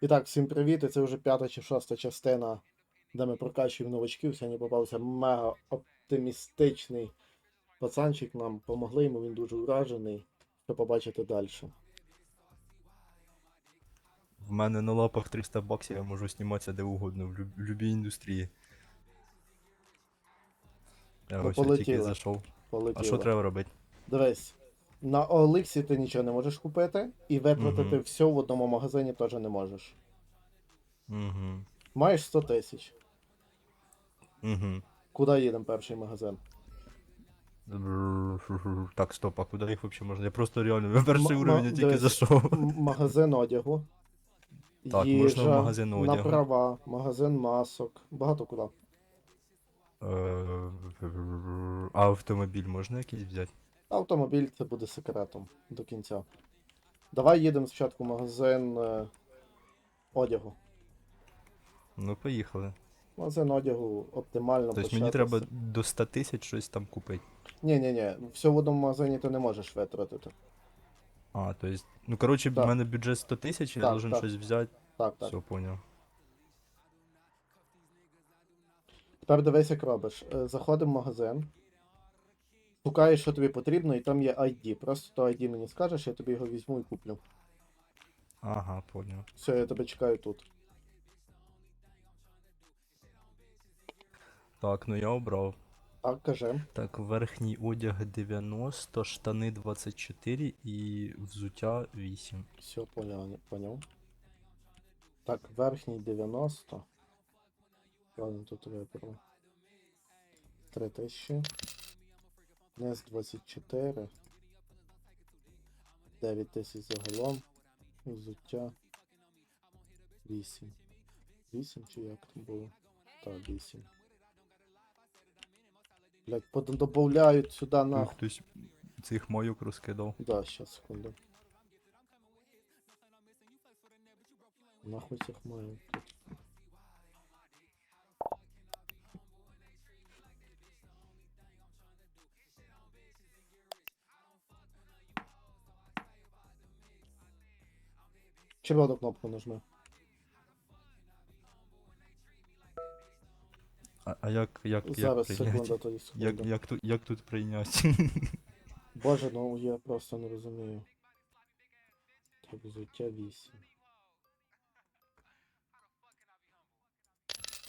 І так, всім привіт, і це вже п'ята чи шоста частина, де ми прокачуємо новачків. Сьогодні попався мега оптимістичний пацанчик, нам помогли йому, він дуже вражений. Що побачите далі. В мене на лапах 300 баксів, я можу зніматися де угодно, в, любій індустрії. Я Ну, ось тільки зайшов. Полетіло. А що треба робити? Дивись, на Оликсі ти нічого не можеш купити, і витратити Мгм. все в одному магазині теж не можеш. Угу. Маєш 100 тисяч. Угу. Куди їдемо перший магазин? Так, стоп, а куди їх взагалі можна? Я просто реально на перший уровень я тільки зайшов. Магазин одягу. Так, можна в магазин одягу. Направа, магазин масок. Багато куди. Е, А автомобіль можна якийсь взяти? Автомобіль це буде секретом до кінця. Давай їдемо спочатку в магазин е, одягу. Ну, поїхали. Магазин одягу оптимально Тобто мені треба до 100 тисяч щось там купити. Ні, ні, ні, все в одному магазині ти не можеш витратити. А, то есть, ну короче, Так. в мене бюджет 100 тисяч, я Так, должен так. щось взяти. Так, так. Все, понял. Тепер дивись, як робиш. Е, Заходимо в магазин, шукаєш, що тобі потрібно, і там є ID. Просто то ID мені скажеш, я тобі його візьму і куплю. Ага, понял. Все, я тебе чекаю тут. Так, ну я обрав. Так, кажи. Так, верхній одяг 90, штани 24 і взуття 8. Все, поняв, поняв. Так, верхній 90. Ладно, тут виберу. 3000. Низ 24. 9000 загалом. Взуття. 8. 8 чи як там було? Так, 8. Блять, добавляють сюди Ну, на. хтось цих майок розкидав. Да, сейчас, секунду. Нахуй цих тут. Червону кнопку нажми. А, а як, як, як Зараз, прийняти? секунда, тоді секунду. Як, як, тут, як тут прийняти? Боже, ну я просто не розумію. Так, взуття 8.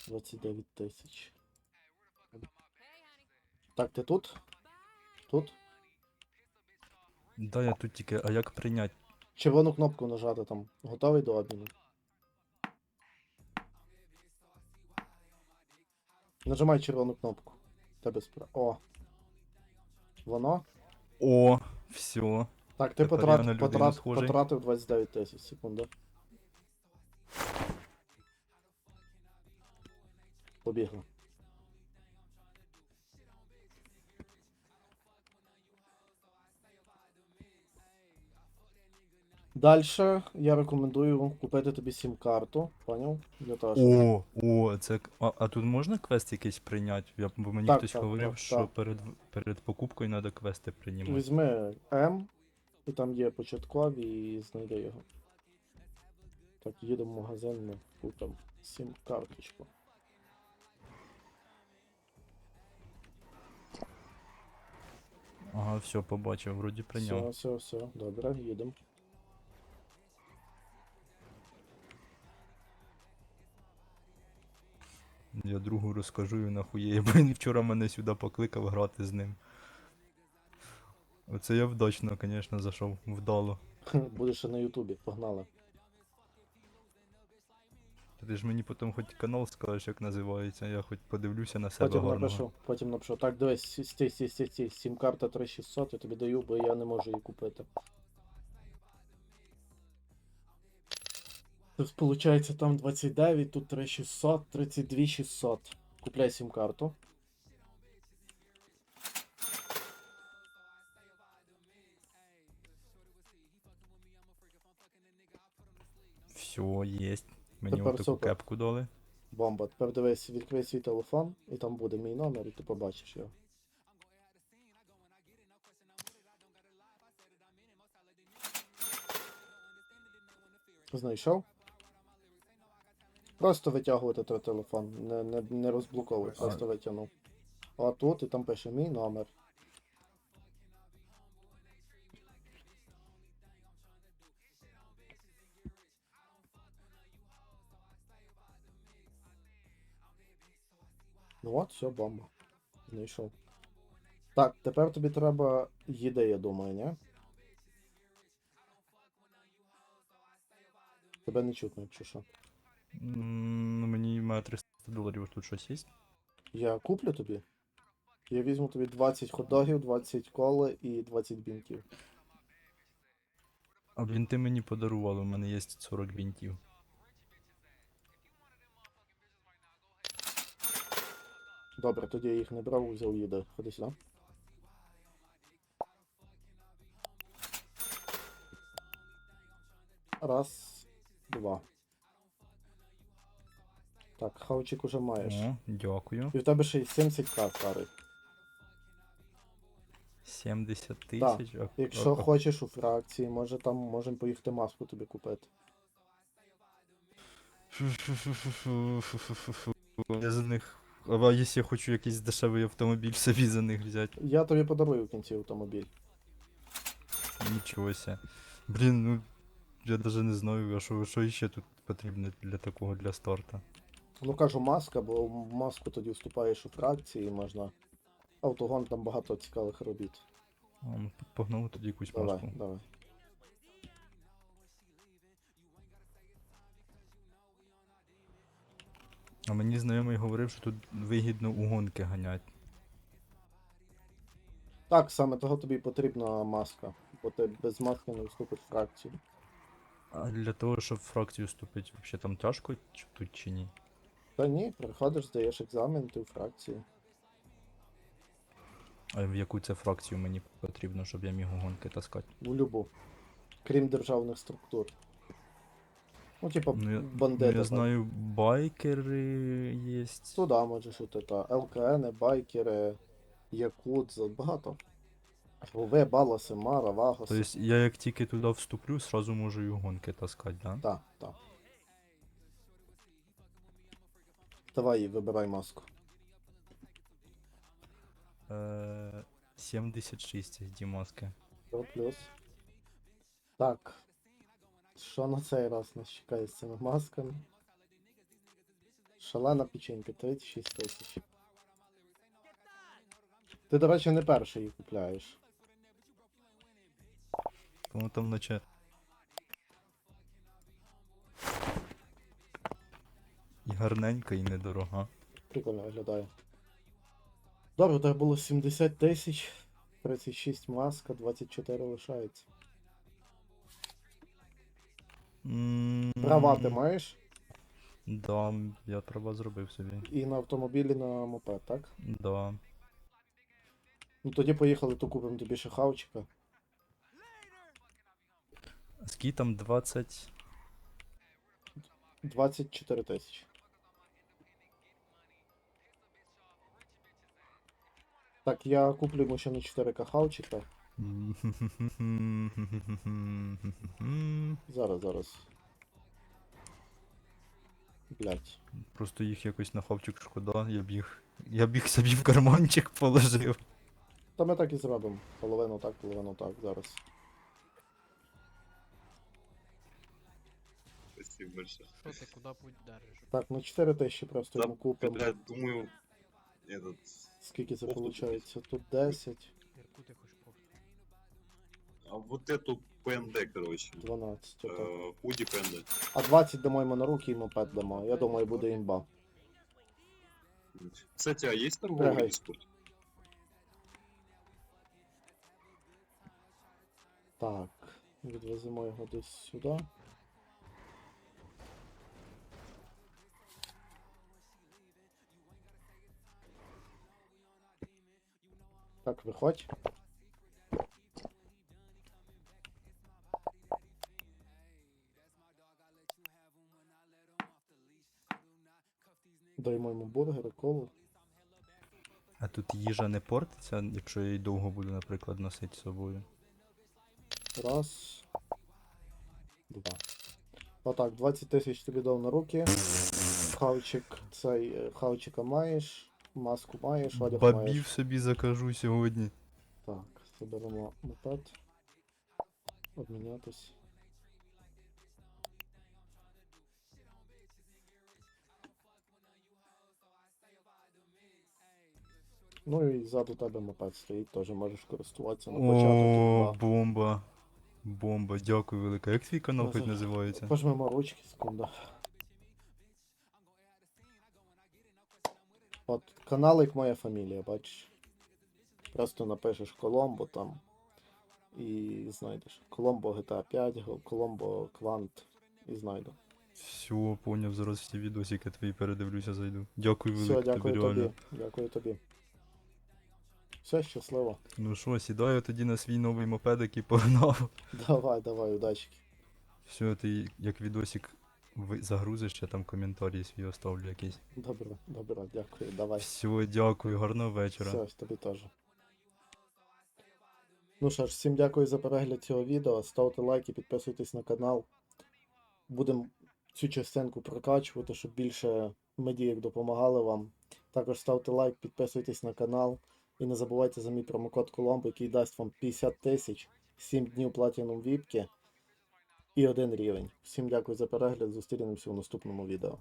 29 тисяч. Так, ти тут? Тут? да, я тут тільки, а як прийняти? Червону кнопку нажати там. Готовий до обміну. Нажимай червону кнопку. Тебе спра. О. Воно? О, все. Так, ти Тепер я потрат, на людину потрат, схожий. потратив 29 тисяч, секунда. Побігли. Дальше я рекомендую купити тобі сім-карту, поняв? Для того, щоб... О, о, це. к- А, а тут можна квест якийсь прийняти? Я, бо мені Так, хтось так, говорив, так, що так. перед, перед покупкою треба квести приймати. Візьми М, і там є початкові, і знайди його. Так, їдемо в магазин, ми купимо сім-карточку. Ага, все, побачив, вроді прийняв. Все, все, все, добре, їдемо. Я другу розкажу і нахуєє, бо він вчора мене сюди покликав грати з ним. Оце я вдачно, звісно, зайшов вдало. Будеш ще на Ютубі, погнали. Ти ж мені потім хоч канал скажеш, як називається, я хоч подивлюся на себе Потім гарного. напишу, потім напишу. Так, дивись, сі- стій, стій, стій, стій, сім-карта 3600, я тобі даю, бо я не можу її купити. Тут виходить там 29, тут 3600, 32600. Купляй сім-карту. Все, єсть. Мені Тепер отаку супер. кепку дали. Бомба. Тепер дивись, відкрий свій телефон, і там буде мій номер, і ти побачиш його. Знайшов? Просто витягувати той телефон, не, не, не розблоковуй, просто витягнув. А тут і там пише мій номер. Ну от, все, бомба. Знайшов. Так, тепер тобі треба їде, я думаю, ні? Тебе не чутно, якщо що. Ну, мені має 300 доларів тут щось є. Я куплю тобі. Я візьму тобі 20 хот-догів, 20 коли і 20 бінтів. А бінти мені подарували, у мене є 40 бінтів. Добре, тоді я їх не брав, взяв їде. Ходи сюди. Раз, два. Так, хавчик уже маєш. О, дякую. І в тебе ще й 70к старий. 70 Так, тисяч. а- Якщо хочеш у фракції, може там можемо поїхати маску тобі купити. Я за них. А якщо я хочу якийсь дешевий автомобіль собі за них взяти. Я тобі подарую в кінці автомобіль. Нічого ся. Блін, ну. Я даже не знаю, а що, що ще тут потрібно для такого для старта. Ну кажу маска, бо в маску тоді вступаєш у фракції, можна. Автогон там багато цікавих робіт. А, ну, погнали тоді якусь Давай, маску. давай. А мені знайомий говорив, що тут вигідно у гонки ганять. Так, саме того тобі потрібна маска, бо ти без маски не вступиш в фракцію. А для того, щоб в фракцію вступити, взагалі там тяжко чи- тут чи ні? Та ні, приходиш, здаєш екзамен, ти в фракції. А в яку це фракцію мені потрібно, щоб я міг у гонки таскати? В любу. Крім державних структур. Ну, типа, Ну, я, бандити. ну, я знаю, байкери є. Туди можеш іти, та ЛКН, байкери, Якудза, багато. ВВ, Баласи, Мара, Вагоси. Тобто я як тільки туди вступлю, сразу можу і у гонки таскати, да? Так, так. Давай, вибирай маску. Е, 76 ді маски. Про плюс. Так. Що на цей раз нас чекає з цими масками? Шалена печенька, 36 тисяч. Ти, до речі, не перший її купляєш. Тому там наче. Гарненька, і недорога. Прикольно виглядає. Добре, тебе було 70 тисяч, 36 маска, 24 лишається. М, Права ти маєш? Да, я права зробив собі. І на автомобілі на мопед, так? Да. Ну тоді поїхали, то купимо тобі ще хавчика. Скільки там 20. 24 тисячі. Так, я куплю йому ще на 4К хавчика. Зараз, зараз. Блять. Просто їх якось на хавчик шкода, я б їх. Я б їх собі в карманчик положив. Та ми так і зробимо. Половину так, половину так, зараз. Спасибо большое. Що ти куди путь держиш? Так, на 4 тисячі просто йому купимо. Бля, думаю, этот... Скільки це Ох, тут виходить? Тут 10, Яку ти хочеш похуй? А вот эту ПНД, короче. 12. Отак. Э, Худи ПНД. А 20 дамо йому на руки і мопед дамо. Я думаю, буде імба. Кстати, а есть торговый Прыгай. Discord? Так, відвеземо його десь сюди. Так, виходь. Даємо йому бургери, колу. А тут їжа не портиться, якщо я її довго буду, наприклад, носити з собою. Раз. Два. Отак, 20 тисяч тобі дав на руки. Хавчик, цей е, хавчика маєш, маску маєш, одяг маєш. Бабів собі закажу сьогодні. Так, заберемо мопед. Обмінятись. Ну і ззаду тебе мопед стоїть, теж можеш користуватися на. О, і бомба. Бомба, дякую велике. Як твій канал хоч називається? Пожмемо ручки, секунда. От канал як моя фамілія, бачиш. Просто напишеш Коломбо там і знайдеш. Коломбо GTA 5, Коломбо Квант і знайду. Все, поняв, зараз всі відосики твої передивлюся, зайду. Дякую Все, велике тобі дякую реально. тобі. Дякую тобі. Все, щасливо. Ну що, сідаю тоді на свій новий мопедик і погнав. Давай, давай, удачки. Все, ти як відосик загрузиш, я там коментарі свій оставлю якийсь. Добре, добре, дякую, давай. Все, дякую, гарного вечора. Все, тобі теж. Ну що ж, всім дякую за перегляд цього відео. Ставте лайки, підписуйтесь на канал. Будемо цю частинку прокачувати, щоб більше медіїв допомагали вам. Також ставте лайк, підписуйтесь на канал. І не забувайте за мій промокод Коломбо, який дасть вам 50 тисяч, 7 днів платіном віпки і один рівень. Всім дякую за перегляд. Зустрінемося у наступному відео.